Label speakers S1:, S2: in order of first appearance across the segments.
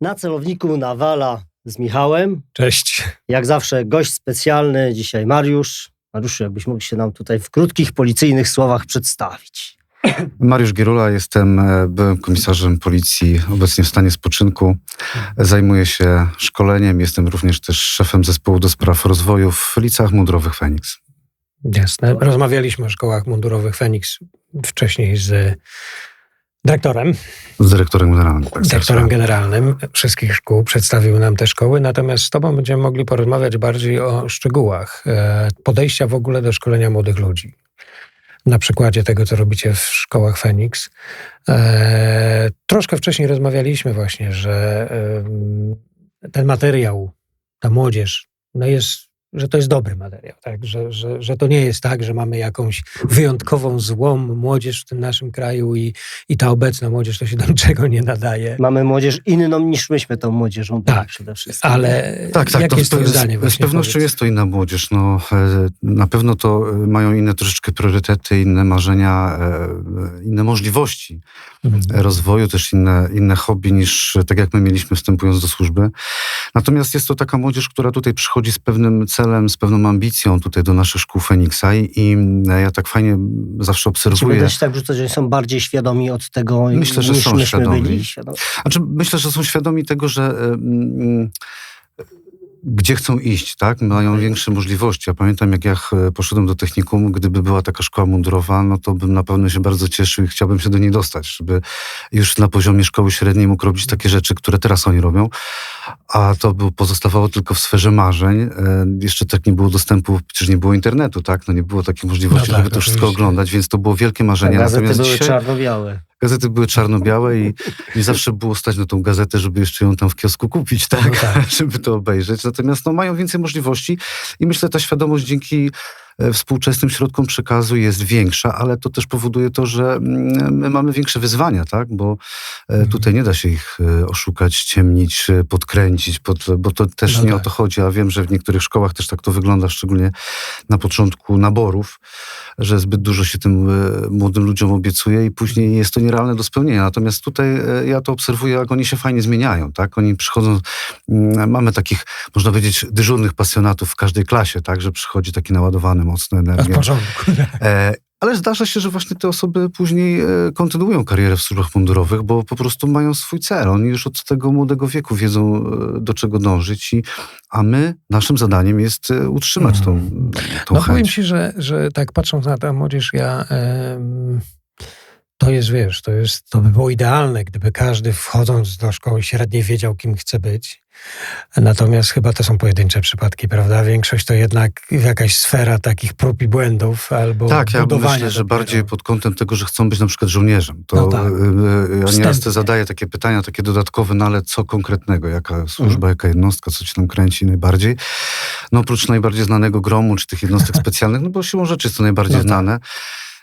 S1: Na celowniku nawala z Michałem.
S2: Cześć.
S1: Jak zawsze gość specjalny, dzisiaj Mariusz. Mariuszu, jakbyś mógł się nam tutaj w krótkich policyjnych słowach przedstawić.
S3: Mariusz Gierula, jestem e, byłym komisarzem policji, obecnie w stanie spoczynku. Zajmuję się szkoleniem, jestem również też szefem zespołu do spraw rozwoju w licach mundurowych Feniks.
S2: Jasne. Rozmawialiśmy o szkołach mundurowych Feniks wcześniej z dyrektorem,
S3: Z dyrektorem generalnym. Tak,
S2: dyrektorem generalnym wszystkich szkół. Przedstawił nam te szkoły, natomiast z Tobą będziemy mogli porozmawiać bardziej o szczegółach e, podejścia w ogóle do szkolenia młodych ludzi. Na przykładzie tego, co robicie w szkołach Feniks. E, troszkę wcześniej rozmawialiśmy właśnie, że ten materiał, ta młodzież, no jest że to jest dobry materiał, tak? że, że, że to nie jest tak, że mamy jakąś wyjątkową złą młodzież w tym naszym kraju i, i ta obecna młodzież to się do niczego nie nadaje.
S1: Mamy młodzież inną niż myśmy tą młodzieżą byli
S2: Tak,
S1: przede wszystkim.
S2: Ale
S3: Tak, tak,
S2: jakie
S3: to
S2: jest twoje
S3: z,
S2: zdanie?
S3: z
S2: właśnie,
S3: pewnością
S2: powiedz?
S3: jest to inna młodzież. No, e, na pewno to e, mają inne troszeczkę priorytety, inne marzenia, e, inne możliwości
S2: Mhm.
S3: rozwoju, też inne, inne hobby niż tak jak my mieliśmy wstępując do służby. Natomiast jest to taka młodzież, która tutaj przychodzi z pewnym celem, z pewną ambicją tutaj do naszych szkół Feniksa i, i e, ja tak fajnie zawsze
S1: Czy
S3: obserwuję.
S1: będę się tak rzucać, że są bardziej świadomi od tego,
S3: Myślę, że
S1: niż
S3: są
S1: myśmy
S3: świadomi.
S1: byli? Świadomi.
S3: Znaczy, myślę, że są świadomi tego, że mm, gdzie chcą iść, tak? Mają większe możliwości. Ja pamiętam, jak ja e, poszedłem do technikum, gdyby była taka szkoła mundurowa, no to bym na pewno się bardzo cieszył i chciałbym się do niej dostać, żeby już na poziomie szkoły średniej mógł robić takie rzeczy, które teraz oni robią. A to było, pozostawało tylko w sferze marzeń. E, Jeszcze tak nie było dostępu, przecież nie było internetu, tak? No nie było takiej możliwości,
S2: No tak,
S3: żeby to wszystko
S2: oczywiście.
S3: oglądać, więc to było wielkie marzenie.
S1: Gazety
S3: Natomiast
S1: były
S3: dzisiaj-
S1: czarno-białe.
S3: Gazety były czarno-białe i nie zawsze było stać na tą gazetę, żeby jeszcze ją tam w kiosku kupić, tak?
S2: No tak.
S3: żeby to obejrzeć. Natomiast no, mają więcej możliwości i myślę, ta świadomość dzięki współczesnym środkom przekazu jest większa, ale to też powoduje to, że mm, my mamy większe wyzwania, tak? Bo e,
S2: Mhm.
S3: tutaj nie da się ich e, oszukać, ciemnić, e, podkręcić, pod, bo to też
S2: No
S3: nie o
S2: tak.
S3: to chodzi, a wiem, że w niektórych szkołach też tak to wygląda, szczególnie na początku naborów, że zbyt dużo się tym e, młodym ludziom obiecuje i później jest to nierealne do spełnienia. Natomiast tutaj e, ja to obserwuję, jak oni się fajnie zmieniają, tak? Oni przychodzą, mm, mamy takich, można powiedzieć, dyżurnych pasjonatów w każdej klasie, tak? Że przychodzi taki naładowany mocno energią.
S2: porządku.
S3: E, ale zdarza się, że właśnie te osoby później e, kontynuują karierę w służbach mundurowych, bo po prostu mają swój cel. Oni już od tego młodego wieku wiedzą, e, do czego dążyć, i, a my, naszym zadaniem jest utrzymać tą, tą
S2: No powiem
S3: chęć.
S2: ci, że, że tak patrząc na tę młodzież, ja... em, to jest, wiesz, to, jest, to by było idealne, gdyby każdy wchodząc do szkoły średniej wiedział, kim chce być. Natomiast chyba to są pojedyncze przypadki, prawda? Większość to jednak jakaś sfera takich prób i błędów albo
S3: Tak, ja myślę, że bardziej pod kątem tego, że chcą być na przykład żołnierzem. To
S2: No tak.
S3: e, e, ja nieraz te zadaję takie pytania, takie dodatkowe, no ale co konkretnego? Jaka służba,
S2: Mhm.
S3: jaka jednostka, co cię tam kręci najbardziej? No oprócz najbardziej znanego gromu, czy tych jednostek specjalnych, no bo siłą rzeczy jest to najbardziej
S2: No tak.
S3: znane.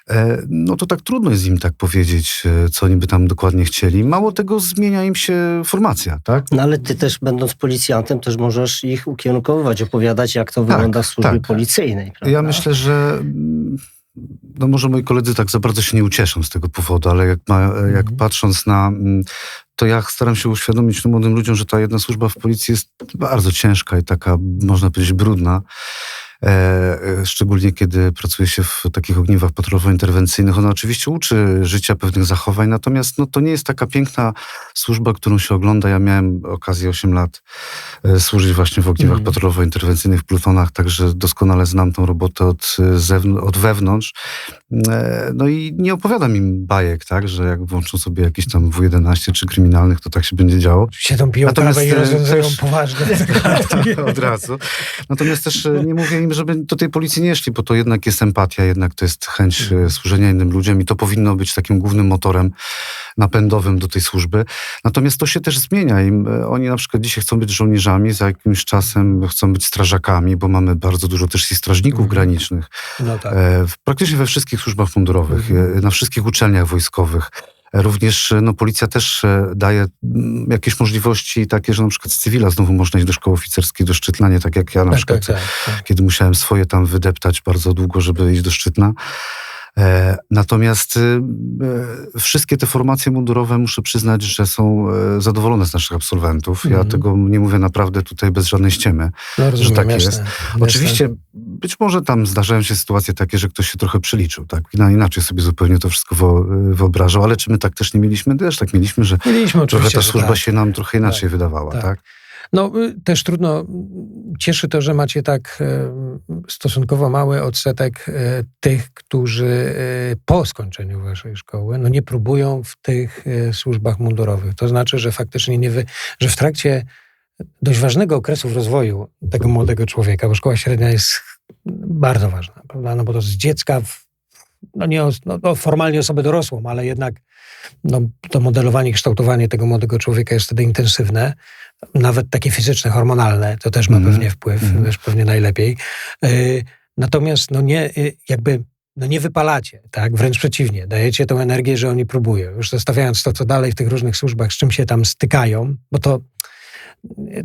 S3: E, No to tak trudno jest im tak powiedzieć, e, co oni by tam dokładnie chcieli. Mało tego, zmienia im się formacja, tak?
S1: No ale ty też, będąc policjantem, też możesz ich ukierunkowywać, opowiadać, jak to wygląda w służbie
S3: tak.
S1: policyjnej. Prawda?
S3: Ja myślę, że mm, no może moi koledzy tak za bardzo się nie ucieszą z tego powodu, ale jak, ma, jak
S2: Mhm.
S3: patrząc na mm, to ja staram się uświadomić tym młodym ludziom, że ta jedna służba w policji jest bardzo ciężka i taka, można powiedzieć, brudna. E, e, szczególnie kiedy pracuje się w takich ogniwach patrolowo-interwencyjnych. Ona oczywiście uczy życia pewnych zachowań, natomiast no, to nie jest taka piękna służba, którą się ogląda. Ja miałem okazję 8 lat e, służyć właśnie w ogniwach
S2: Mhm.
S3: patrolowo-interwencyjnych w plutonach, także doskonale znam tą robotę od, od wewnątrz. No i nie opowiadam im bajek, tak, że jak włączą sobie jakieś tam W11 czy kryminalnych, to tak się będzie działo.
S2: Siedzą, piją
S3: Natomiast,
S2: i rozwiązują
S3: też-
S2: poważne
S3: Od razu. Natomiast też nie mówię im, żeby do tej policji nie szli, bo to jednak jest empatia, jednak to jest chęć e, służenia innym ludziom i to powinno być takim głównym motorem napędowym do tej służby. Natomiast to się też zmienia. Im, e, oni na przykład dzisiaj chcą być żołnierzami, za jakimś czasem chcą być strażakami, bo mamy bardzo dużo też i strażników
S2: Mhm.
S3: granicznych.
S2: No tak.
S3: E, praktycznie we wszystkich służbach mundurowych,
S2: Mhm.
S3: e, na wszystkich uczelniach wojskowych. Również no, policja też e, daje mm, jakieś możliwości takie, że na przykład z cywila znowu można iść do szkoły oficerskiej, do Szczytna, nie tak jak ja na
S2: Tak,
S3: przykład,
S2: tak, tak, tak.
S3: kiedy musiałem swoje tam wydeptać bardzo długo, żeby iść do Szczytna. E, natomiast e, wszystkie te formacje mundurowe muszę przyznać, że są zadowolone z naszych absolwentów. Ja
S2: Mhm.
S3: tego nie mówię naprawdę tutaj bez żadnej ściemy.
S2: No, rozumiem,
S3: tak
S2: jasne,
S3: jest.
S2: jasne.
S3: Oczywiście być może tam zdarzają się sytuacje takie, że ktoś się trochę przeliczył, tak? Ina- Inaczej sobie zupełnie to wszystko wyobrażał, ale czy my tak też nie mieliśmy? Też tak mieliśmy, że
S2: Mieliśmy
S3: trochę ta służba
S2: tak.
S3: się nam trochę inaczej
S2: Tak,
S3: wydawała,
S2: tak.
S3: tak?
S2: No y, też trudno, cieszy to, że macie tak y, stosunkowo mały odsetek y, tych, którzy y, po skończeniu waszej szkoły no nie próbują w tych służbach mundurowych. To znaczy, że faktycznie nie wy, że w trakcie dość ważnego okresu w rozwoju tego młodego człowieka, bo szkoła średnia jest bardzo ważna, prawda? No bo to z dziecka, w, no nie no, no formalnie osobę dorosłą, ale jednak no, to modelowanie, kształtowanie tego młodego człowieka jest wtedy intensywne nawet takie fizyczne, hormonalne, to też ma
S3: Mhm.
S2: pewnie wpływ,
S3: Mhm.
S2: też pewnie najlepiej. Y, Natomiast no nie, y, jakby no nie wypalacie, tak? Wręcz przeciwnie, dajecie tą energię, że oni próbują. Już zostawiając to, co dalej w tych różnych służbach, z czym się tam stykają, bo to,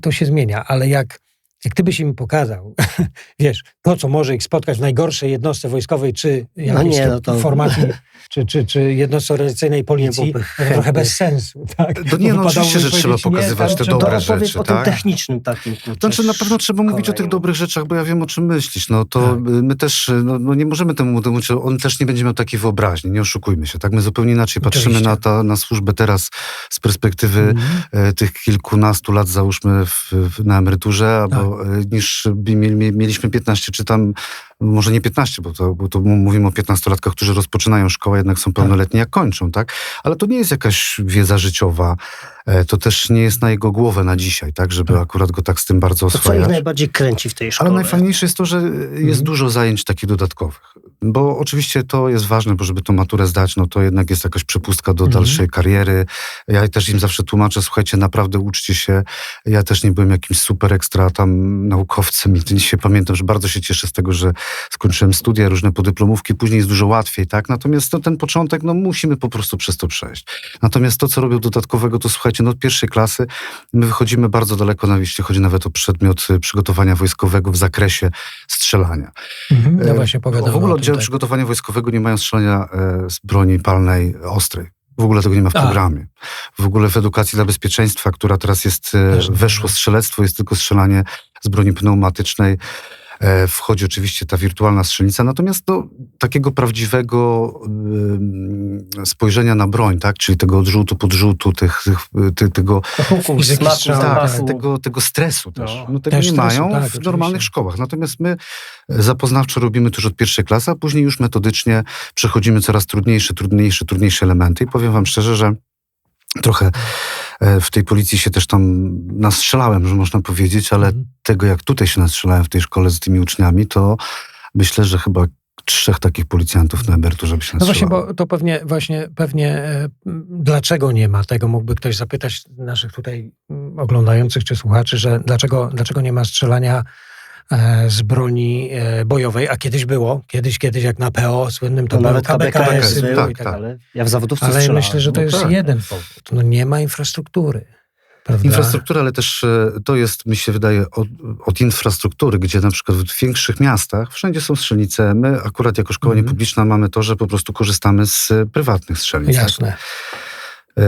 S2: to się zmienia, ale jak, jak ty byś im pokazał, wiesz, to, co może ich spotkać w najgorszej jednostce wojskowej, czy jakiejś
S1: nie, no to-
S2: formacji, czy, czy, czy jednostce organizacyjnej policji, to trochę bez sensu, tak?
S3: To nie, no oczywiście, że trzeba
S2: nie,
S3: pokazywać
S2: tam
S3: te dobre rzeczy,
S1: o tym
S3: tak?
S1: technicznym takim kurczę,
S3: Znaczy na pewno trzeba mówić o tych dobrych rzeczach, bo ja wiem o czym myślisz. No to
S2: Tak.
S3: my też, no, no nie możemy temu człowiekowi- on też nie będzie miał takiej wyobraźni, nie oszukujmy się, tak? My zupełnie inaczej patrzymy
S2: Oczywiście.
S3: na, ta, na służbę teraz z perspektywy
S2: Mhm.
S3: e, tych kilkunastu lat załóżmy w, w, na emeryturze, albo e, niż mieliśmy 15 czy tam, może nie 15, bo to, bo to mówimy o 15-latkach, którzy rozpoczynają szkołę, jednak są pełnoletni jak kończą, tak? Ale to nie jest jakaś wiedza życiowa, e, to też nie jest na jego głowę na dzisiaj, tak? Żeby
S2: Tak.
S3: akurat go tak z tym bardzo
S1: To co ich
S3: oswajać.
S1: najbardziej kręci w tej szkole?
S3: Ale najfajniejsze jest to, że jest
S2: Mhm.
S3: dużo zajęć takich dodatkowych. Bo oczywiście to jest ważne, bo żeby tą maturę zdać, no to jednak jest jakaś przepustka do
S2: Mhm.
S3: dalszej kariery. Ja też im zawsze tłumaczę, słuchajcie, naprawdę uczcie się. Ja też nie byłem jakimś super ekstra tam naukowcem i dzisiaj pamiętam, że bardzo się cieszę z tego, że skończyłem studia, różne podyplomówki, później jest dużo łatwiej, tak? Natomiast no, ten początek, no musimy po prostu przez to przejść. Natomiast to, co robią dodatkowego, to słuchajcie, no od pierwszej klasy my wychodzimy bardzo daleko, nawet jeśli chodzi nawet o przedmiot y, przygotowania wojskowego w zakresie strzelania.
S2: Mhm. No właśnie pogadamy
S3: W ogóle
S2: o tym,
S3: oddziały
S2: tak.
S3: przygotowania wojskowego nie mają strzelania e, z broni palnej ostrej. W ogóle tego nie ma w programie. W ogóle w edukacji dla bezpieczeństwa, która teraz jest, e, weszło strzelectwo, jest tylko strzelanie z broni pneumatycznej. E, Wchodzi oczywiście ta wirtualna strzelnica, natomiast no, takiego prawdziwego spojrzenia na broń, tak? czyli tego odrzutu, podrzutu, tych, tych, ty, tego,
S1: smaku,
S3: tak, tego, tego stresu też.
S1: No.
S3: No, tego
S2: Też
S3: nie
S2: stresu,
S3: mają
S2: tak,
S3: w
S2: oczywiście.
S3: normalnych szkołach. Natomiast my e, zapoznawczo robimy to już od pierwszej klasy, a później już metodycznie przechodzimy coraz trudniejsze, trudniejsze, trudniejsze elementy. I powiem wam szczerze, że trochę e, w tej policji się też tam nastrzelałem, że można powiedzieć, ale
S2: Mhm.
S3: tego jak tutaj się nastrzelałem w tej szkole z tymi uczniami, to myślę, że chyba trzech takich policjantów na emeryturze by się
S2: No właśnie, bo to pewnie, właśnie, pewnie e, dlaczego nie ma tego, mógłby ktoś zapytać naszych tutaj m, oglądających czy słuchaczy, że dlaczego, dlaczego nie ma strzelania z broni e, bojowej, a kiedyś było, kiedyś, kiedyś jak na PO słynnym to były
S1: nawet KBKS
S2: i
S3: tak,
S2: tak
S3: tak.
S2: dalej.
S1: ale ja w zawodówce
S2: Ale
S1: strzelałem.
S2: myślę, że to
S3: No
S2: jest
S3: tak.
S2: jeden powód. No nie ma infrastruktury. Prawda?
S3: Infrastruktura, ale też e, to jest, mi się wydaje, od, od infrastruktury, gdzie na przykład w większych miastach wszędzie są strzelnice. My akurat jako szkoła
S2: Mhm.
S3: niepubliczna mamy to, że po prostu korzystamy z e, prywatnych strzelnic. tak?
S2: Jasne.
S3: E,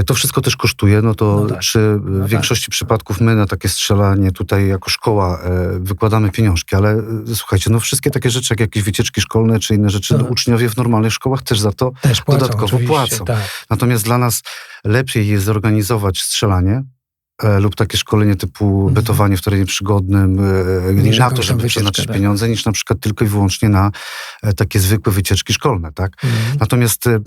S3: To wszystko też kosztuje, no to
S2: No tak.
S3: czy w
S2: No
S3: większości przypadków my na takie strzelanie tutaj jako szkoła e, wykładamy pieniążki, ale e, słuchajcie, no wszystkie takie rzeczy jak jakieś wycieczki szkolne czy inne rzeczy, no,
S2: Tak.
S3: uczniowie w normalnych szkołach też za to
S2: Też płacą,
S3: dodatkowo płacą.
S2: Tak.
S3: Natomiast dla nas lepiej jest zorganizować strzelanie e, lub takie szkolenie typu
S2: Mhm.
S3: betowanie w terenie przygodnym, e,
S2: Niż
S3: na to, żeby przeznaczyć
S2: tak.
S3: pieniądze, niż na przykład tylko i wyłącznie na e, takie zwykłe wycieczki szkolne, tak?
S2: Mhm.
S3: Natomiast e,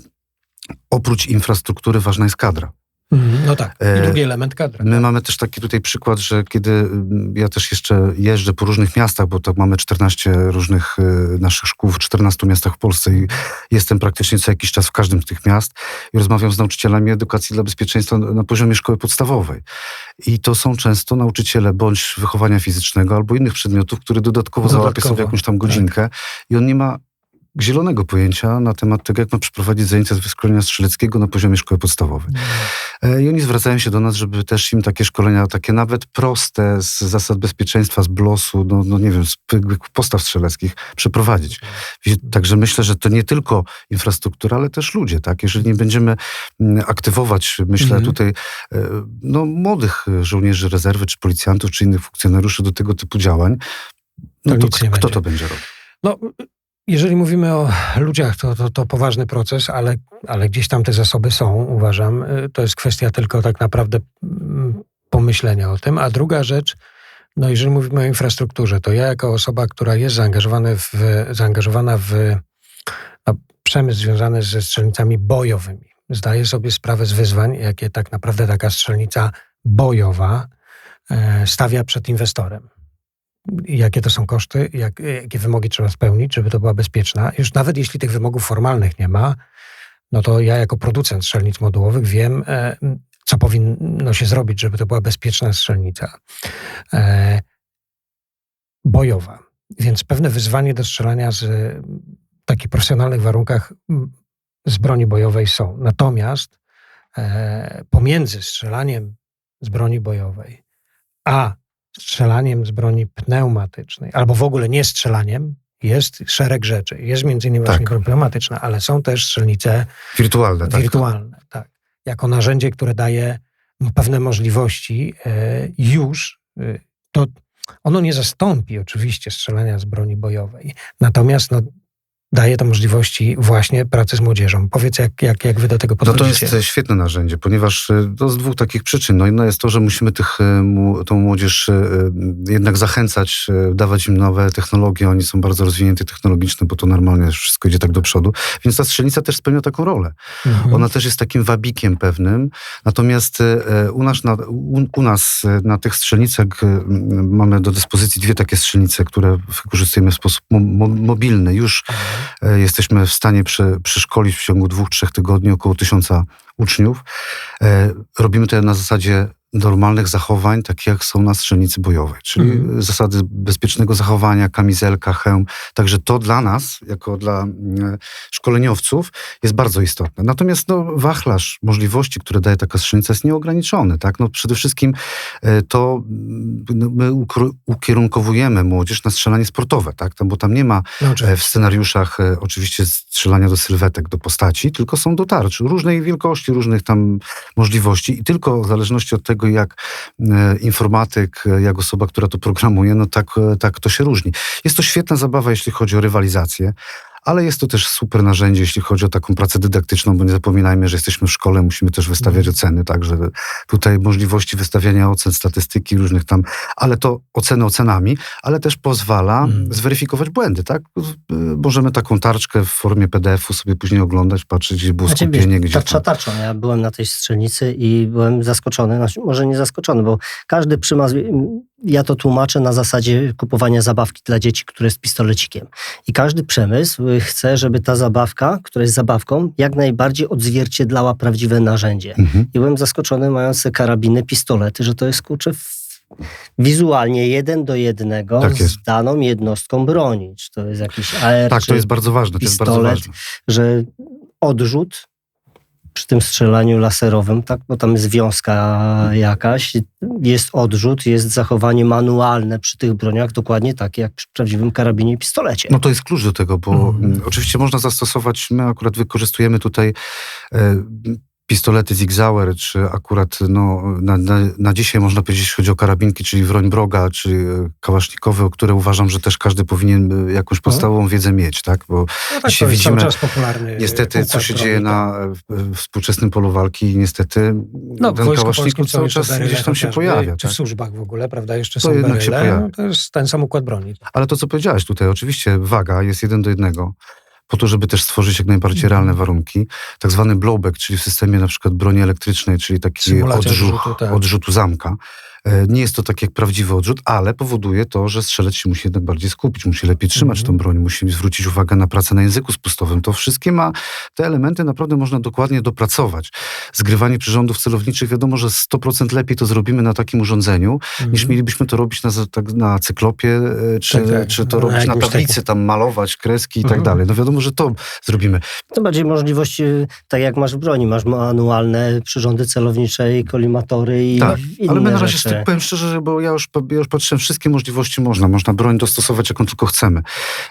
S3: oprócz infrastruktury ważna jest kadra.
S2: Mhm. No tak. I
S3: E,
S2: drugi element kadra.
S3: My mamy też taki tutaj przykład, że kiedy mm, ja też jeszcze jeżdżę po różnych miastach, bo tak mamy 14 różnych y, naszych szkół w 14 miastach w Polsce i jestem praktycznie co jakiś czas w każdym z tych miast i rozmawiam z nauczycielami edukacji dla bezpieczeństwa na poziomie szkoły podstawowej. I to są często nauczyciele bądź wychowania fizycznego albo innych przedmiotów, które dodatkowo,
S2: Dodatkowo,
S3: załapie sobie jakąś tam
S2: tak.
S3: godzinkę i on nie ma zielonego pojęcia na temat tego, jak ma przeprowadzić zajęcia z wyszkolenia strzeleckiego na poziomie szkoły podstawowej. E, I oni zwracają się do nas, żeby też im takie szkolenia, takie nawet proste, z zasad bezpieczeństwa, z blosu, no, no nie wiem, z postaw strzeleckich przeprowadzić. Także myślę, że to nie tylko infrastruktura, ale też ludzie, tak? Jeżeli nie będziemy mm, aktywować, myślę
S2: Mhm.
S3: tutaj, e, no, młodych żołnierzy rezerwy, czy policjantów, czy innych funkcjonariuszy do tego typu działań, no
S2: To
S3: to,
S2: nie
S3: kto
S2: będzie.
S3: to będzie robił?
S2: No, jeżeli mówimy o ludziach, to, to, to poważny proces, ale, ale gdzieś tam te zasoby są, uważam. Y, To jest kwestia tylko tak naprawdę mm, pomyślenia o tym. A druga rzecz, no jeżeli mówimy o infrastrukturze, to ja jako osoba, która jest zaangażowana w, zaangażowana w no, przemysł związany ze strzelnicami bojowymi, zdaję sobie sprawę z wyzwań, jakie tak naprawdę taka strzelnica bojowa e, stawia przed inwestorem jakie to są koszty, jak, jakie wymogi trzeba spełnić, żeby to była bezpieczna. Już nawet jeśli tych wymogów formalnych nie ma, no to ja jako producent strzelnic modułowych wiem, e, co powinno się zrobić, żeby to była bezpieczna strzelnica. E, bojowa. Więc pewne wyzwanie do strzelania z takich profesjonalnych warunkach z broni bojowej są. Natomiast e, pomiędzy strzelaniem z broni bojowej a strzelaniem z broni pneumatycznej, albo w ogóle nie strzelaniem, jest szereg rzeczy. Jest między innymi właśnie
S3: Tak.
S2: broń pneumatyczna, ale są też strzelnice
S3: Wirtualne, tak?
S2: wirtualne, tak. Jako narzędzie, które daje pewne możliwości e, już, e, to ono nie zastąpi oczywiście strzelania z broni bojowej. Natomiast no, daje to możliwości właśnie pracy z młodzieżą. Powiedz, jak, jak, jak wy do tego
S3: No to
S2: podchodzicie?
S3: jest świetne narzędzie, ponieważ e, to z dwóch takich przyczyn. No jedna jest to, że musimy tych, e, tą młodzież e, jednak zachęcać, dawać im nowe technologie. Oni są bardzo rozwinięci technologicznie, bo to normalnie wszystko idzie tak do przodu. Więc ta strzelnica też spełnia taką rolę.
S2: Mhm.
S3: Ona też jest takim wabikiem pewnym. Natomiast u nas na, u, u nas na tych strzelnicach mamy do dyspozycji dwie takie strzelnice, które wykorzystujemy w sposób mo, mo, mobilny. Już jesteśmy w stanie przy, przyszkolić w ciągu dwóch, trzech tygodni około tysiąca uczniów. E, robimy to na zasadzie normalnych zachowań, takie jak są na strzelnicy bojowej, czyli
S2: Mhm.
S3: zasady bezpiecznego zachowania, kamizelka, hełm. Także to dla nas, jako dla mm, szkoleniowców, jest bardzo istotne. Natomiast no, wachlarz możliwości, które daje taka strzelnica, jest nieograniczony. Tak? No, przede wszystkim e, to no, my ukierunkowujemy młodzież na strzelanie sportowe, tak? Tam, bo tam nie ma
S2: No,
S3: e, w scenariuszach e, oczywiście strzelania do sylwetek, do postaci, tylko są do tarcz różnej wielkości, różnych tam możliwości i tylko w zależności od tego, jak e, informatyk, e, jak osoba, która to programuje, no tak, e, tak to się różni. Jest to świetna zabawa, jeśli chodzi o rywalizację. Ale jest to też super narzędzie, jeśli chodzi o taką pracę dydaktyczną, bo nie zapominajmy, że jesteśmy w szkole, musimy też wystawiać oceny, także tutaj możliwości wystawiania ocen, statystyki różnych tam, ale to oceny ocenami, ale też pozwala
S2: Mhm.
S3: zweryfikować błędy, tak? Możemy taką tarczkę w formie PDF-u sobie później oglądać, patrzeć, gdzie było
S1: Znaczy,
S3: skupienie,
S1: wiesz,
S3: gdzie
S1: tarcza tarczą. Ja byłem na tej strzelnicy i byłem zaskoczony, znaczy, może nie zaskoczony, bo każdy przymas, ja to tłumaczę na zasadzie kupowania zabawki dla dzieci, które jest pistolecikiem. I każdy przemysł y, chce, żeby ta zabawka, która jest zabawką, jak najbardziej odzwierciedlała prawdziwe narzędzie.
S3: Mhm.
S1: I byłem zaskoczony, mając te karabiny, pistolety, że to jest kurczę wizualnie jeden do jednego
S3: Tak
S1: z daną jednostką broni. Czy to jest jakiś AR,
S3: Tak, to jest bardzo ważne, to jest bardzo
S1: pistolet.
S3: ważne.
S1: że odrzut przy tym strzelaniu laserowym, tak, bo tam jest wiązka jakaś, jest odrzut, jest zachowanie manualne przy tych broniach, dokładnie takie jak przy prawdziwym karabinie i pistolecie.
S3: No to jest klucz do tego, bo mm, oczywiście można zastosować, my akurat wykorzystujemy tutaj e, pistolety Zig Zauer, czy akurat no, na, na, na dzisiaj można powiedzieć, jeśli chodzi o karabinki, czyli broń broga, czy e, kałasznikowe, o które uważam, że też każdy powinien e, jakąś podstawową wiedzę mieć, tak? Bo
S2: No tak,
S3: dzisiaj widzimy
S2: czas popularny
S3: niestety, co się
S2: broni,
S3: dzieje
S2: tak.
S3: na e, współczesnym polu walki i niestety
S2: No,
S3: ten kałaszników cały czas
S2: beryle
S3: gdzieś tam się pojawia.
S2: Czy
S3: Tak?
S2: w służbach w ogóle, prawda? Jeszcze
S3: To
S2: są
S3: jednak się
S2: beryle.
S3: pojawia.
S2: To jest ten sam układ broni.
S3: Ale to, co powiedziałeś tutaj, oczywiście waga jest jeden do jednego, po to, żeby też stworzyć jak najbardziej
S2: Mhm.
S3: realne warunki. Tak zwany blowback, czyli w systemie na przykład broni elektrycznej, czyli taki
S2: Symulacja
S3: odrzut,
S2: odrzutu, tak.
S3: odrzutu zamka. E, Nie jest to tak jak prawdziwy odrzut, ale powoduje to, że strzelec się musi jednak bardziej skupić, musi lepiej trzymać
S2: Mhm.
S3: tą broń, musi zwrócić uwagę na pracę na języku spustowym. To wszystkie ma, te elementy naprawdę można dokładnie dopracować. Zgrywanie przyrządów celowniczych, wiadomo, że 100% lepiej to zrobimy na takim urządzeniu, niż
S2: Mhm.
S3: mielibyśmy to robić na, tak, na cyklopie, e, czy,
S2: Tak, tak.
S3: czy to robić na tablicy, tam malować kreski i tak
S2: Mhm.
S3: dalej. No wiadomo, że to zrobimy.
S1: To bardziej możliwość, y, tak jak masz w broni, masz manualne przyrządy celownicze i kolimatory i
S3: Tak,
S1: inne
S3: Ale my na razie,
S1: rzeczy.
S3: St- powiem szczerze, że bo ja już, ja już patrzyłem, wszystkie możliwości można. Można broń dostosować, jaką tylko chcemy.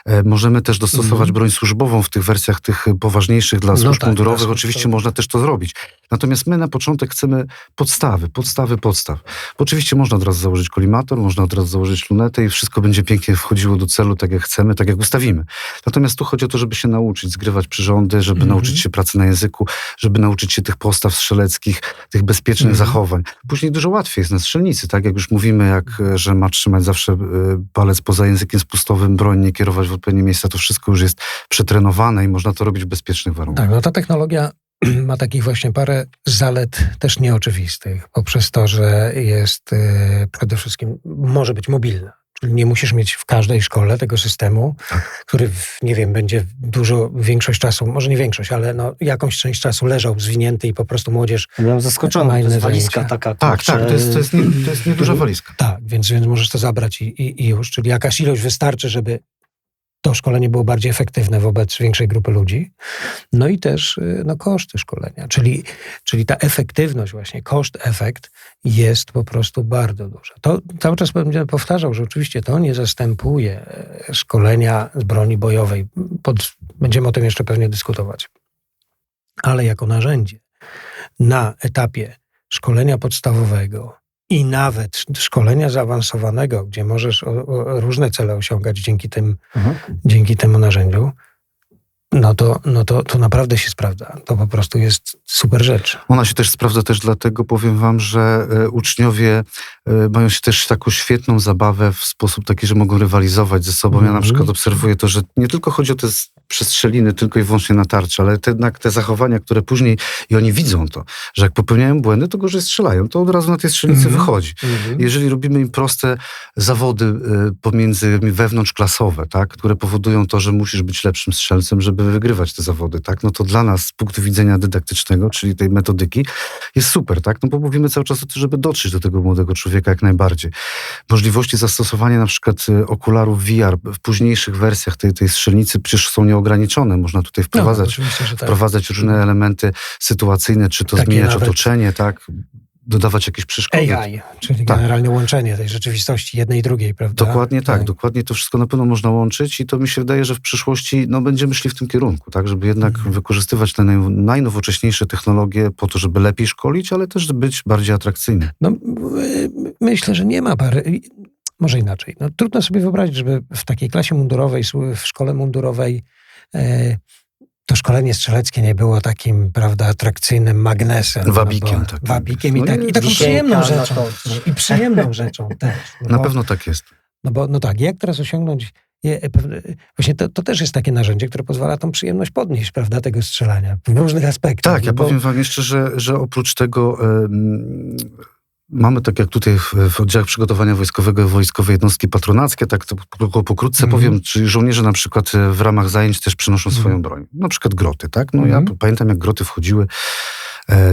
S3: E, możemy też dostosować
S2: Mhm.
S3: broń służbową w tych wersjach tych poważniejszych dla
S2: No
S3: służb
S2: tak,
S3: mundurowych. Oczywiście
S2: tak.
S3: można też to zrobić. Natomiast my na początek chcemy podstawy, podstawy, podstaw. Bo oczywiście można od razu założyć kolimator, można od razu założyć lunetę i wszystko będzie pięknie wchodziło do celu, tak jak chcemy, tak jak ustawimy. Natomiast tu chodzi o to, żeby się nauczyć zgrywać przyrządy, żeby
S2: Mhm.
S3: nauczyć się pracy na języku, żeby nauczyć się tych postaw strzeleckich, tych bezpiecznych
S2: Mhm.
S3: zachowań. Później dużo łatwiej jest na strzelnicy, tak? Jak już mówimy, jak, e, że ma trzymać zawsze e, palec poza językiem spustowym, broń nie kierować w odpowiednie miejsca, to wszystko już jest przetrenowane i można to robić w bezpiecznych warunkach.
S2: Tak, no ta technologia ma takich właśnie parę zalet też nieoczywistych, poprzez to, że jest y, przede wszystkim, może być mobilna. Czyli nie musisz mieć w każdej szkole tego systemu,
S3: Tak.
S2: który, w, nie wiem, będzie dużo, większość czasu, może nie większość, ale no, jakąś część czasu leżał zwinięty i po prostu młodzież
S1: Byłem zaskoczony, to jest
S2: inne
S1: walizka
S2: zajęcia.
S1: taka.
S3: Tak,
S1: kurczę,
S3: tak, to jest, to jest, nie, to jest nieduża walizka.
S2: Tak, więc, więc możesz to zabrać i, i, i już. Czyli jakaś ilość wystarczy, żeby to szkolenie było bardziej efektywne wobec większej grupy ludzi. No i też y, no, koszty szkolenia. Czyli, czyli ta efektywność właśnie, koszt-efekt jest po prostu bardzo duża. To cały czas będę powtarzał, że oczywiście to nie zastępuje e, szkolenia z broni bojowej. Pod, będziemy o tym jeszcze pewnie dyskutować. Ale jako narzędzie na etapie szkolenia podstawowego i nawet sz- szkolenia zaawansowanego, gdzie możesz o, o, różne cele osiągać dzięki, tym,
S1: Mhm.
S2: dzięki temu narzędziu, no to, no to, to naprawdę się sprawdza. To po prostu jest super rzecz.
S3: Ona się też sprawdza też dlatego, powiem wam, że e, uczniowie e, mają się też taką świetną zabawę w sposób taki, że mogą rywalizować ze sobą. Ja na
S2: Mhm.
S3: przykład obserwuję to, że nie tylko chodzi o te przestrzeliny tylko i wyłącznie na tarczy, ale te, jednak te zachowania, które później, i oni widzą to, że jak popełniają błędy, to gorzej strzelają. To od razu na tej strzelnicy
S2: Mhm.
S3: wychodzi. Jeżeli robimy im proste zawody y, pomiędzy wewnątrzklasowe, tak, które powodują to, że musisz być lepszym strzelcem, żeby wygrywać te zawody, tak, no to dla nas z punktu widzenia dydaktycznego, czyli tej metodyki, jest super, tak, no bo mówimy cały czas o tym, żeby dotrzeć do tego młodego człowieka jak najbardziej. Możliwości zastosowania na przykład y, okularów VR w późniejszych wersjach tej, tej strzelnicy przecież są nieograniczone. Można tutaj
S2: No,
S3: wprowadzać
S2: że tak.
S3: wprowadzać różne elementy sytuacyjne, czy to
S2: Takie
S3: zmieniać
S2: nawet-
S3: otoczenie, tak, dodawać jakieś przeszkody.
S2: AI, czyli
S3: Tak.
S2: generalnie łączenie tej rzeczywistości jednej i drugiej, prawda?
S3: Dokładnie tak, dokładnie to wszystko na pewno można łączyć i to mi się wydaje, że w przyszłości no, będziemy szli w tym kierunku, tak, żeby jednak
S2: Mhm.
S3: wykorzystywać te naj, najnowocześniejsze technologie po to, żeby lepiej szkolić, ale też być bardziej atrakcyjny.
S2: No, myślę, że nie ma pary. Może inaczej. No, trudno sobie wyobrazić, żeby w takiej klasie mundurowej, w szkole mundurowej, e, to szkolenie strzeleckie nie było takim, prawda, atrakcyjnym magnesem.
S3: Wabikiem
S2: bo,
S3: takim.
S2: Wabikiem i,
S3: No
S2: tak, i taką przyjemną rzeczą. I przyjemną rzeczą też. No
S3: Na
S2: bo-
S3: pewno tak jest.
S2: No bo no tak, jak teraz osiągnąć. je- Właśnie to, to też jest takie narzędzie, które pozwala tą przyjemność podnieść, prawda, tego strzelania w różnych aspektach.
S3: Tak, ja
S2: no bo-
S3: powiem wam jeszcze, że, że oprócz tego mamy tak jak tutaj w, w oddziałach przygotowania wojskowego wojskowe jednostki patronackie, tak to tylko pokrótce
S2: Mhm.
S3: powiem, czyli żołnierze na przykład e, w ramach zajęć też przynoszą
S2: Mhm.
S3: swoją broń. Na przykład groty, tak? No ja
S2: Mhm.
S3: pamiętam jak groty wchodziły,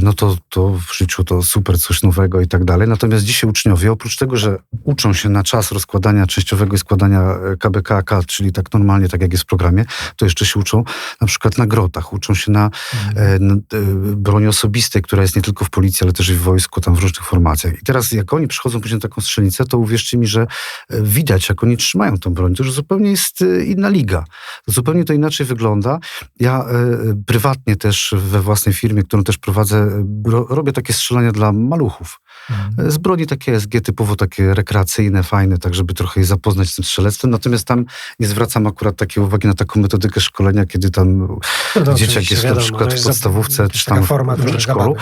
S3: no to, to w życiu to super, coś nowego i tak dalej. Natomiast dzisiaj uczniowie, oprócz tego, że uczą się na czas rozkładania częściowego i składania e, KBKK, czyli tak normalnie, tak jak jest w programie, to jeszcze się uczą na przykład na grotach, uczą się na
S2: Mhm.
S3: e, n- e, broni osobistej, która jest nie tylko w policji, ale też i w wojsku, tam w różnych formacjach. I teraz jak oni przychodzą później na taką strzelnicę, to uwierzcie mi, że e, widać, jak oni trzymają tą broń. To już zupełnie jest e, inna liga. Zupełnie to inaczej wygląda. Ja e, prywatnie też we własnej firmie, którą też prowadzę, bro, robię takie strzelania dla maluchów.
S2: Mhm.
S3: Z broni takie SG typowo takie rekreacyjne, fajne, tak żeby trochę je zapoznać z tym strzelectwem. Natomiast tam nie zwracam akurat takiej uwagi na taką metodykę szkolenia, kiedy tam
S2: No
S3: dzieciak jest na
S2: wiadomo,
S3: przykład
S2: no
S3: w podstawówce, czy tam w przedszkolu.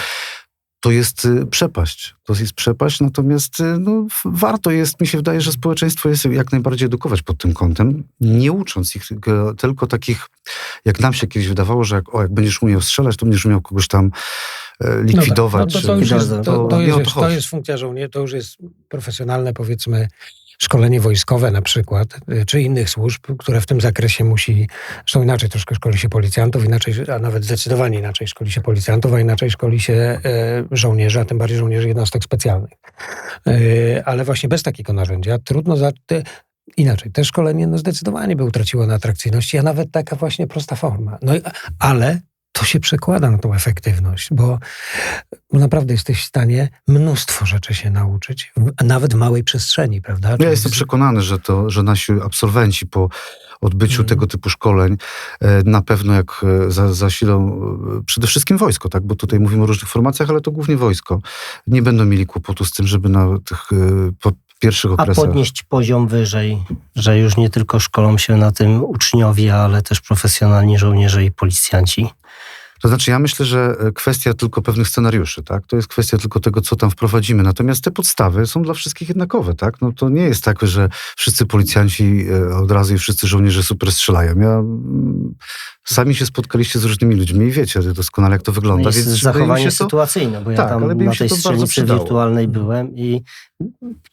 S3: To jest y, przepaść. To jest przepaść, natomiast y, no, warto jest, mi się wydaje, że społeczeństwo jest jak najbardziej edukować pod tym kątem, nie ucząc ich tylko, takich, jak nam się kiedyś wydawało, że jak, o, jak będziesz umiał strzelać, to będziesz umiał kogoś tam e, likwidować.
S2: No, tak. no, to, to, już jest, to, jest funkcja żołnierza, to już jest profesjonalne, powiedzmy, szkolenie wojskowe na przykład, y, czy innych służb, które w tym zakresie musi, zresztą inaczej troszkę szkoli się policjantów, inaczej, a nawet zdecydowanie inaczej szkoli się policjantów, a inaczej szkoli się e, żołnierzy, a tym bardziej żołnierzy jednostek specjalnych. E, ale właśnie bez takiego narzędzia trudno za... Inaczej, te szkolenie no zdecydowanie by utraciło na atrakcyjności, a nawet taka właśnie prosta forma. No, ale to się przekłada na tą efektywność, bo bo naprawdę jesteś w stanie mnóstwo rzeczy się nauczyć, nawet w małej przestrzeni, prawda?
S3: Ja
S2: Czyli
S3: jestem
S2: z-
S3: przekonany, że, to, że nasi absolwenci po odbyciu
S2: Mhm.
S3: tego typu szkoleń e, na pewno jak e, za, zasilą e, przede wszystkim wojsko, tak? bo tutaj mówimy o różnych formacjach, ale to głównie wojsko. Nie będą mieli kłopotu z tym, żeby na tych po pierwszych
S1: A
S3: okresach...
S1: podnieść poziom wyżej, że już nie tylko szkolą się na tym uczniowie, ale też profesjonalni żołnierze i policjanci.
S3: To znaczy, ja myślę, że e, kwestia tylko pewnych scenariuszy, tak? To jest kwestia tylko tego, co tam wprowadzimy. Natomiast te podstawy są dla wszystkich jednakowe, tak? No to nie jest tak, że wszyscy policjanci e, od razu i wszyscy żołnierze super strzelają. Ja, mm, sami się spotkaliście z różnymi ludźmi i wiecie doskonale, jak to wygląda.
S1: jest
S3: więc wydaje mi
S1: zachowanie
S3: to,
S1: sytuacyjne, bo ja
S3: Tak, ale
S1: tam na tej strzelnicy wirtualnej byłem i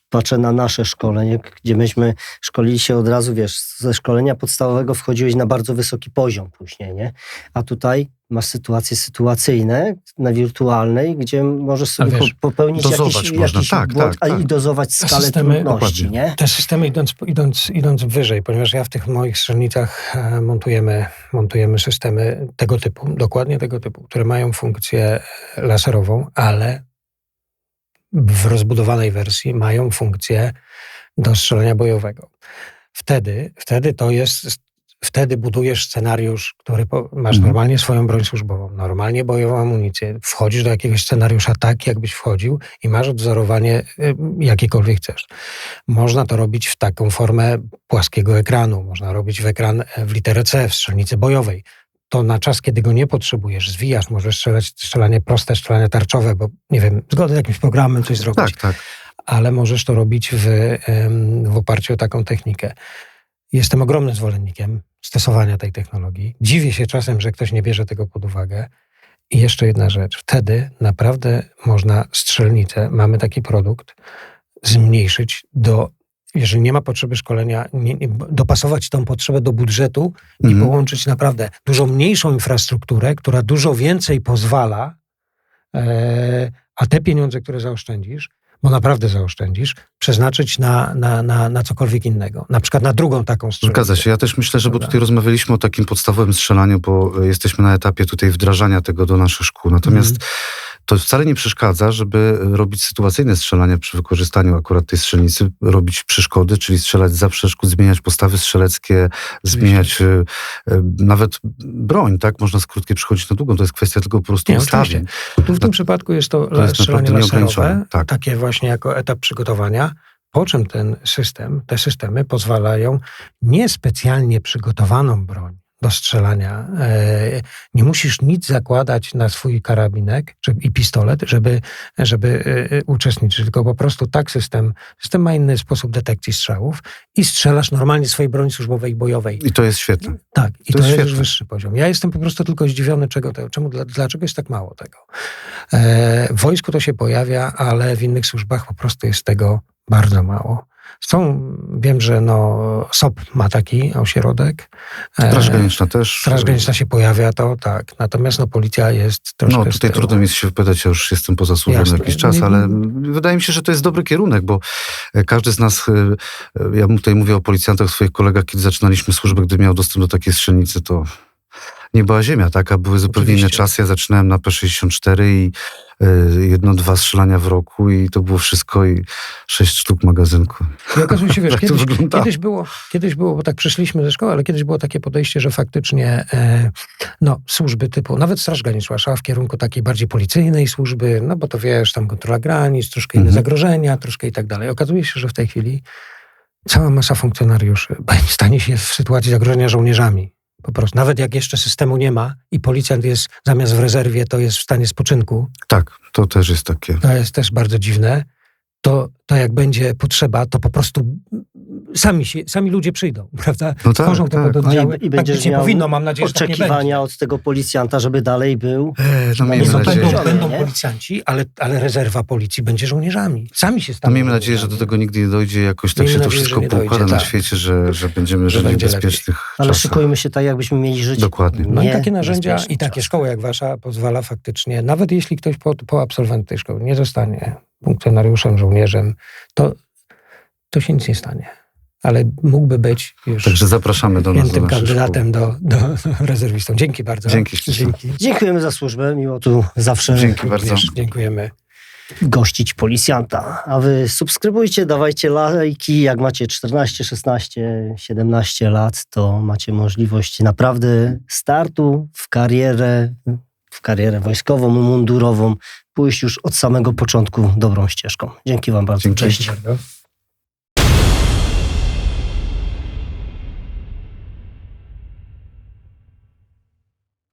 S1: patrzę na nasze szkolenie, gdzie myśmy szkolili się od razu, wiesz, ze szkolenia podstawowego wchodziłeś na bardzo wysoki poziom później, nie? A tutaj masz sytuacje sytuacyjne na wirtualnej, gdzie możesz sobie
S2: wiesz,
S1: po- popełnić jakiś, jakiś
S3: tak,
S1: błąd,
S3: tak, tak.
S1: i dozować skalę
S2: systemy-
S1: trudności,
S3: Dokładnie.
S1: nie?
S2: Te systemy idąc, idąc, idąc wyżej, ponieważ ja w tych moich strzelnicach e, montujemy, montujemy systemy tego typu, dokładnie tego typu, które mają funkcję laserową, ale w rozbudowanej wersji mają funkcję do strzelania bojowego. Wtedy, wtedy to jest, wtedy budujesz scenariusz, który po, masz
S3: Mhm.
S2: normalnie swoją broń służbową, normalnie bojową amunicję, wchodzisz do jakiegoś scenariusza tak, jakbyś wchodził i masz odwzorowanie y, jakiekolwiek chcesz. Można to robić w taką formę płaskiego ekranu, można robić w ekran e, w literę C, w strzelnicy bojowej. To na czas, kiedy go nie potrzebujesz, zwijasz, możesz strzelać strzelanie proste, strzelanie tarczowe, bo nie wiem, zgodnie z jakimś programem coś zrobić
S3: Tak, tak.
S2: ale możesz to robić w, w oparciu o taką technikę. Jestem ogromnym zwolennikiem stosowania tej technologii. Dziwię się czasem, że ktoś nie bierze tego pod uwagę. I jeszcze jedna rzecz. Wtedy naprawdę można strzelnicę, mamy taki produkt, zmniejszyć do, jeżeli nie ma potrzeby szkolenia, nie, nie, dopasować tą potrzebę do budżetu i
S3: Mhm.
S2: połączyć naprawdę dużo mniejszą infrastrukturę, która dużo więcej pozwala, e, a te pieniądze, które zaoszczędzisz, bo naprawdę zaoszczędzisz, przeznaczyć na, na, na, na cokolwiek innego. Na przykład na drugą taką strzelbę.
S3: Zgadza się. Ja też myślę, że bo tutaj rozmawialiśmy o takim podstawowym strzelaniu, bo jesteśmy na etapie tutaj wdrażania tego do naszych szkół. Natomiast
S2: Mhm.
S3: To wcale nie przeszkadza, żeby robić sytuacyjne strzelanie przy wykorzystaniu akurat tej strzelnicy, robić przeszkody, czyli strzelać za przeszkód, zmieniać postawy strzeleckie, zmieniać e, e, nawet broń, tak? Można z krótkiej przychodzić na długą. To jest kwestia tylko po prostu
S2: Nie,
S3: ustawień.
S2: Tu w tym przypadku jest to,
S3: To jest
S2: strzelanie laserowe,
S3: tak.
S2: takie właśnie jako etap przygotowania, po czym ten system, te systemy pozwalają niespecjalnie przygotowaną broń do strzelania. E, nie musisz nic zakładać na swój karabinek i pistolet, żeby, żeby e, uczestniczyć, tylko po prostu tak system, system ma inny sposób detekcji strzałów i strzelasz normalnie swojej broni służbowej i bojowej.
S3: I to jest świetne.
S2: Tak, i
S3: To
S2: to,
S3: jest
S2: jest już wyższy poziom. Ja jestem po prostu tylko zdziwiony, czego to, czemu, dla- dlaczego jest tak mało tego. E, w wojsku to się pojawia, ale w innych służbach po prostu jest tego bardzo mało. Są, wiem, że no, SOP ma taki ośrodek. E,
S3: Straż Graniczna też.
S2: Straż Graniczna się pojawia, to tak. Natomiast no, policja jest troszkę
S3: No tutaj trudno mi jest się wypowiadać, ja już jestem poza służbą
S2: Jasne.
S3: jakiś czas, ale wydaje mi się, że to jest dobry kierunek, bo e, każdy z nas, e, e, ja tutaj mówię o policjantach, swoich kolegach, kiedy zaczynaliśmy służbę, gdy miał dostęp do takiej strzelnicy, to nie była ziemia, tak? A były zupełnie inne
S2: Oczywiście.
S3: czasy. Ja zaczynałem na P64 i e, jedno, dwa strzelania w roku i to było wszystko i sześć sztuk magazynku.
S2: I okazuje się, wiesz,
S3: to
S2: kiedyś, kiedyś, było, kiedyś było, bo tak przyszliśmy ze szkoły, ale kiedyś było takie podejście, że faktycznie e, no, służby typu, nawet Straż Graniczna szła w kierunku takiej bardziej policyjnej służby, no bo to wiesz, tam kontrola granic, troszkę inne
S3: Mhm.
S2: zagrożenia, troszkę i tak dalej. Okazuje się, że w tej chwili cała masa funkcjonariuszy stanie się w sytuacji zagrożenia żołnierzami. Po prostu, nawet jak jeszcze systemu nie ma i policjant jest zamiast w rezerwie, to jest w stanie spoczynku,
S3: Tak, to też jest takie.
S2: to jest też bardzo dziwne, to, to jak będzie potrzeba, to po prostu sami, się, sami ludzie przyjdą, prawda?
S3: No tak,
S2: Tworzą te
S3: tak.
S2: pododdziały.
S1: No i- i
S2: tak
S1: będziesz miał
S2: powinno, mam nadzieję, że tak nie będzie.
S1: Oczekiwania od tego policjanta, żeby dalej był.
S3: E, no miejmy
S2: no,
S1: nadzieję,
S2: będą,
S1: że-
S2: będą
S1: nie?
S2: policjanci, ale, ale rezerwa policji będzie żołnierzami. Sami się
S3: No
S2: staną
S3: miejmy nadzieję, że do tego nigdy nie dojdzie. Jakoś tak
S2: Miejmy
S3: się to wszystko poukłada na
S2: tak.
S3: świecie, że, że będziemy
S2: Że
S3: żyli w
S2: będzie
S3: bezpiecznych
S1: Ale
S3: czasach.
S1: szykujmy się tak, jakbyśmy mieli żyć.
S3: Dokładnie.
S2: No i
S1: nie
S2: takie narzędzia i takie szkoły jak wasza pozwala faktycznie, nawet jeśli ktoś po, po absolwencie tej szkoły nie zostanie funkcjonariuszem, żołnierzem, to, to się nic nie stanie. Ale mógłby być już
S3: Także zapraszamy do nas, do
S2: kandydatem do, do rezerwistą. Dzięki bardzo.
S3: Dzięki.
S2: Dzięki.
S1: Dziękujemy za służbę. Miło tu zawsze
S3: Dzięki bardzo.
S2: Dziękujemy.
S1: gościć policjanta. A wy subskrybujcie, dawajcie lajki. Jak macie 14, 16, 17 lat, to macie możliwość naprawdę startu w karierę, w karierę wojskową, mundurową, pójść już od samego początku dobrą ścieżką. Dzięki wam bardzo.
S3: Dzięki.
S1: Cześć.
S2: Bardzo.